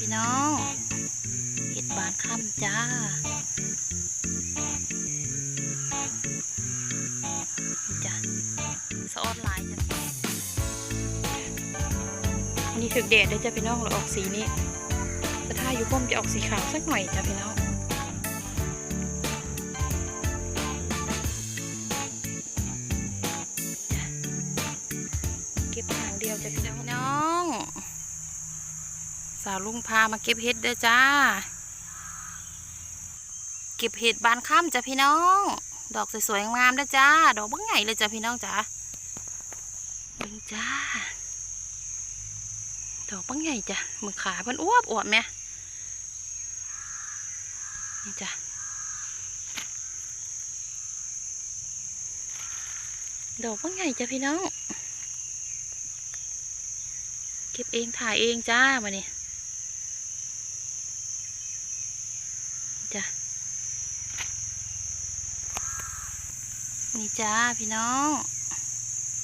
พี่น้องเห็ดบานค่ำจ้าจ้ะสะออนลายจ้ะอันนี้ถึกแดดเลยจ้ะพี่น้องเราออกสีนี้แต่ถ้าอยู่พ่มจะออกสีขาวสักหน่อยจ้ะพี่น้องาวลุงพามาเก็บเห็ดเด้อจ้า เก็บเห็ดบานค่ำจ้ะพี่น้อง ดอกสวยๆงามเด้อจ้า ดอกบังใหญ่เลยจ้ะพี่น้องจ้าเบิ่งจ้า ดอกบังใหญ่จ้ะมือขาเพิ่นอ้วบอวบแม่นี่จ้ะดอกบังใหญ่จ้ะพี่น้อง เก็บเองถ่ายเองจ้ามาเนี่ย จ้ะ นี่จ้าพี่น้อง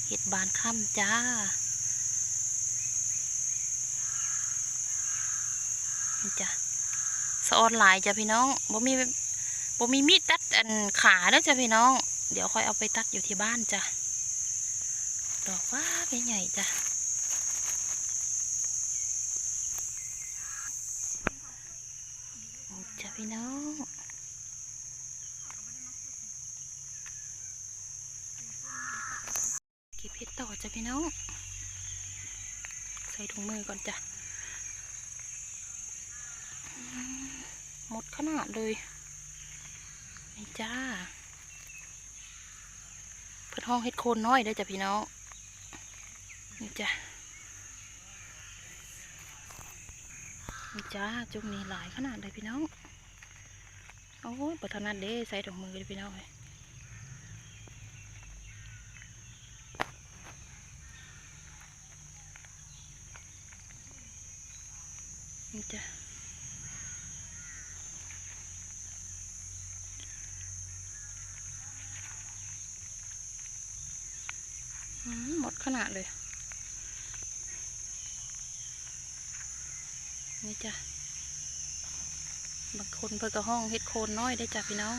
เห็ดบานค่ำจ้า นี่จ้ะสะออนหลายจ้ะพี่น้องบ่มีบ่มีมีดตัดอันขาแล้วจ้ะพี่น้อง เดี๋ยวค่อยเอาไปตัดอยู่ที่บ้านจ้ะ ดอกว่าใหญ่จ้ะ จ้ะ พี่น้องเก็บเห็ดต่อจ้ะพี่น้อง ใส่ถุงมือก่อนจ้ะหมดขนาดเลยนี่จ้าเพื่อนห้องเห็ดโคนน้อยได้จ้ะพี่น้องนี่จ้ะนี่จ้าจุกนี้หลายขนาดเลยพี่น้อง โอ้ยปทนัดเด้ใส่ถุงมือเลยพี่น้องเลยนี่จ้ะอืมหมดขนาดเลย นี่จ้ะ บางคนเพิ่นก็ห้องเห็ดโคนน้อยได้จ้ะพี่น้อง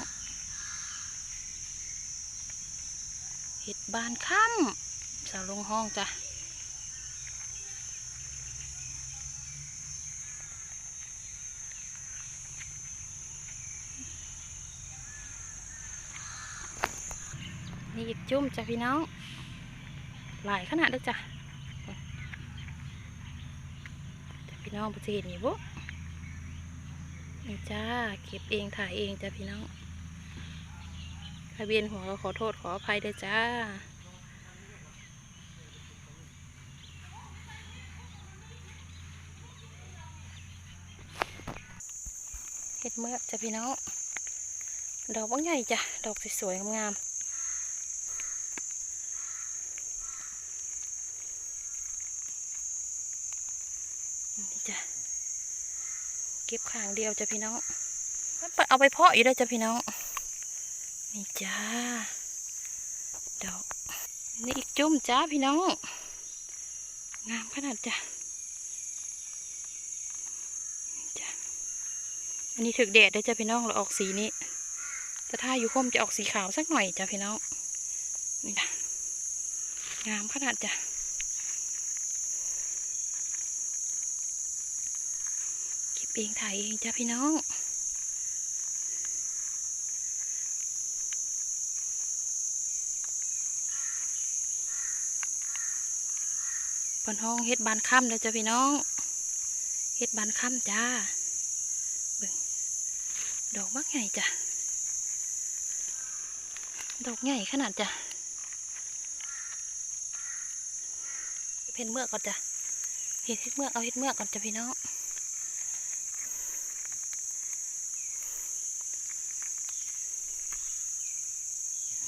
เห็ดบานค่ำสาวลงห้องจ้ะนี่อีกจุ่มจ้ะพี่น้อง หลายขนาดเลยจ้ะจ้ะพี่น้องประเห็นนี่บุ๊ นี่จ้า เก็บเองถ่ายเองจ้าพี่น้องทะเบียนหัวขอโทษขออภัยด้วยจ้าเห็ดเมือกจ้ะพี่น้อง ดอกบางใหญ่จ้ะ ดอกสวยๆงามๆนี่จ้ะ เก็บข้างเดียวจ้ะพี่น้องเอาไปเพาะอยู่ได้จ้ะพี่น้อง นี่จ้า ดอก นี่อีกจุ่มจ้าพี่น้อง งามขนาดจ้ะจ้ะอันนี้ถึกแดดได้จ้ะพี่น้องเราออกสีนี้ แต่ถ้าอยู่คมจะออกสีขาวสักหน่อยจ้ะพี่น้อง นี่จ้ะงามขนาดจ้ะ เก็บเองถ่ายเองจ้าพี่น้องบนห้องเฮ็ดบานค่ำเลยจ้าพี่น้อง เฮ็ดบานค่ำจ้าเบิ่งดอกบักใหญ่จ้ะ ดอกใหญ่ขนาดจ้ะ เพนเมือกก่อนจ้ะ เฮ็ดเฮ็ดเมือกเอาเฮ็ดเมือกก่อนจ้ะพี่น้อง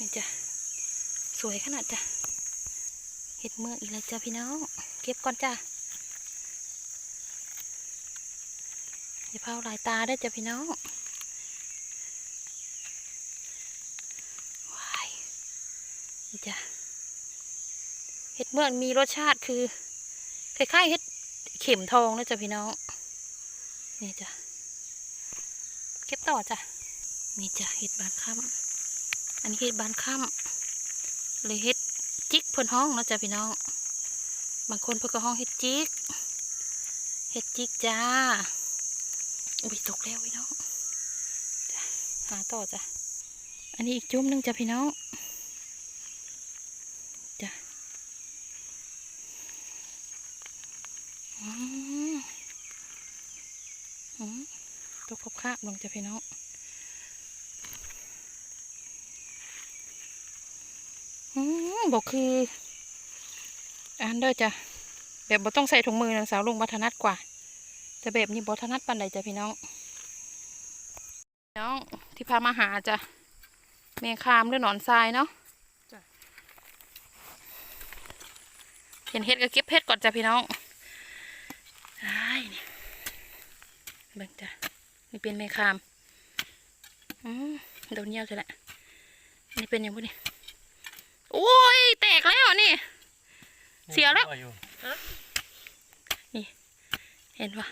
นี่จ้ะ สวยขนาดจ้ะ เห็ดเมือกอีกแล้วจ้ะพี่น้อง เก็บก่อนจ้ะอย่าเผาลายตาได้จ้ะพี่น้องว้ายนี่จ้ะ เห็ดเมือกมีรสชาติคือคล้ายๆเห็ดเข็มทองนะจ้ะพี่น้อง นี่จ้ะ เก็บต่อจ้ะ นี่จ้ะเห็ดบานค่ำ นนี้เห็ดบานค่ำเลยเห็ดจิกเพิ่นห้องเนาะจ้ะพี่น้อง บางคนเพิ่นก็ห้องเห็ดจิกเห็ดจิกจ้าอุ้ยตกแล้วพี่น้องจ้ะหาต่อจ้ะอันนี้อีกจุ่มหนึงจ้ะพี่น้องจ้ะอืมอืมตกครบคาบลงจ้ะพี่น้อง อืม บอกคือ อันเด้อจ้ะแบบบ่ต้องใส่ถุงมือนะสาวลุงบัถนัดกว่า แต่แบบนี้บ่ถนัดปานใดจ้ะพี่น้องน้องที่พามาหาจ้ะแมงคามหรือหนอนทรายเนาะจ้ะเห็นเห็ดก็เก็บเห็ดก่อนจ้ะพี่น้องได้นี่เบิ่งจ้ะนี่เป็นแมงคามอืมโดนเยี่ยวจ้ะแหละนี่เป็นอย่างพวกนี้ โอ้ยแตกแล้วนี่ เสียแล้วอยู่เห็นปะ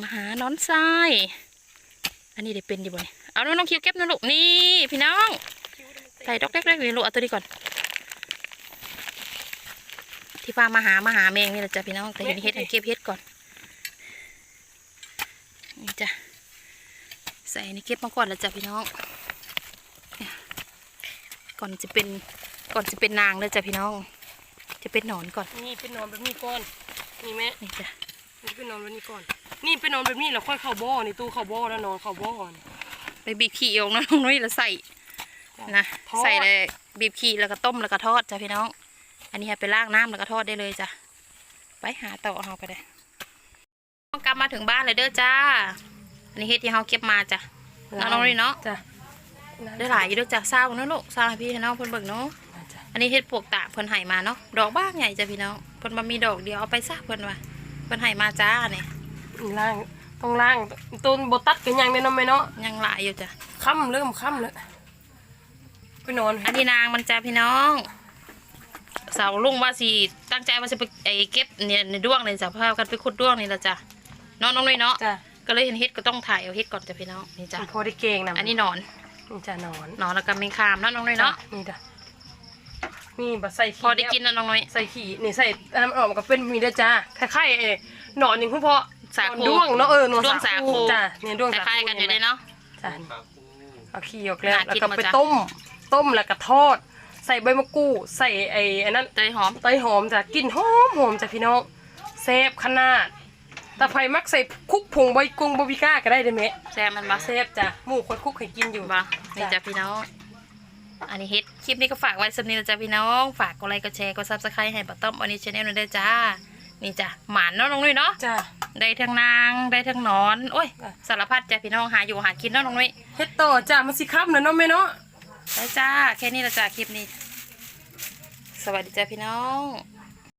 มาหาน้อนทรายอันนี้ได้เป็นดีบ่เนี่ยเอาน้องน้องคิวเก็บนะลูกนี่พี่น้องใส่ดอกแรกๆเลยลูกเอาตัวนี้ก่อน ที่พามาหามาหาแมงนี่แหละจ้ะพี่น้องแต่เห็นเห็ดให้เก็บเห็ดก่อนนี่จ้ะ ใส่อันนี่เก็บมาก่อนแล้วจ้ะพี่น้องเนี่ยก่อนจะเป็นก่อนจะเป็นนางเลยจ้ะพี่น้อง จะเป็นหนอนก่อน นี่เป็นนอนแบบนี้ก่อนนี่แม่นี่จ้ะนี่เป็นนอนแบบนี้ก่อน นี่เป็นนอนแบบนี้แล้วค่อยเข้าบ่อนี่ตู้เข้าบ่อแล้วนอนเข้าบ่อนี่ไปบีบขี้ออกนะน้องนุ้ยแล้วใส่นะทอดใส่เลยบีบขี้แล้วก็ต้มแล้วก็ทอดจ้ะพี่น้อง อันนี้ให้ไปล้างน้ำแล้วก็ทอดได้เลยจ้ะไปหาต่อเอาไปเลยต้องกลับมาถึงบ้านเลยเด้อจ้า อันนี้เฮ็ดที่เราเก็บมาจ้ะน้องน้องนุ้ยเนาะจ้ะได้หลายอยู่เด้อจ้ะเศร้าเนาะลูกเศร้าให้พี่ให้น้องเพิ่นเบิ่งเนาะจ้ะอันนี้เฮ็ดปวกตากเพิ่นให้มาเนาะดอกบ้างใหญ่จ้ะพี่น้องเพิ่นมามีดอกเดียวเอาไปซะเพิ่นว่าเพิ่นให้มาจ้าเนี่ยล่างต้องล่างต้นบตัดกันยังเนี่ยเนาะแม่เนาะยังหลายอยู่จ้ะค่ำเริ่มค่ำแล้วไปนอนอันนี้นางมันจ้าพี่น้องสาวลุงว่าสิตั้งใจว่าจะไปไอเก็บเนี่ยในด้วงในสภาพกันไปขุดด้วงนี่ละจ้ะน้องน้องเลยเนาะจ้ะ ก็เลยเห็นเฮ็ดก็ต้องถ่ายเอาเฮ็ดก่อนจ้ะพี่น้องนี่จ้ะมันพอได้เก่งนะอันนี้หนอนนี่จ้ะนอนหนอนแล้วก็แมงคามเนาะน้องเลยเนาะนี่จ้ะนี่บะใส่ขี้พอได้กินแล้วนะน้องน้อยใส่ขี้นี่ใส่อันนั้นมันออกมาก็เป็นมีได้อจ้าคล้ายๆเอหนอนอย่างคุณพ่อสาคูหนอนด้วงเนาะเออหนอนด้วงสาคูจ้ะนี่ด้วงคสาคูล้ายๆกันอยู่เลยเนาะจ้ะเอาขี้ออกแล้วน่าแล้วกินก็หมดไปจ้ะต้ม ต้มแล้วก็ทอด ใส่ใบมะกรูดใส่ไอ้อันนั้นเตยหอมเตยหอมจ้ะกลิ่นหอมหอมจ้ะพี่น้องแซ่บขนาด แต่ไฟมักใส่คุกผงใบกงบาบิก้าก็ได้เด้อแม่แซ่บมันบ่แซ่บจ้ะหมูคอยคุกให้กินอยู่บ่นี่จ้ะพี่น้อง อันนี้เฮ็ดคลิปนี้ก็ฝากไว้สำนี้นะจ้ะพี่น้อง ฝากกดไลค์กดแชร์กดซับสไครต์ให้ป้าต้อมออนิชแนลด้วยจ้า นี่จ้ะหมานเนาะน้องนุ้ยเนาะ จ้ะ ได้ทั้งนางได้ทั้งหนอน โอ้ยอะสารพัดจ้ะพี่น้องหาอยู่หากินเนาะน้องนุ้ย เฮ็ดต่อจ้ะมันสิค่ำแล้วเนาะแม่เนาะไปจ้า แค่นี้ละจ้าคลิปนี้ สวัสดีจ้าพี่น้อง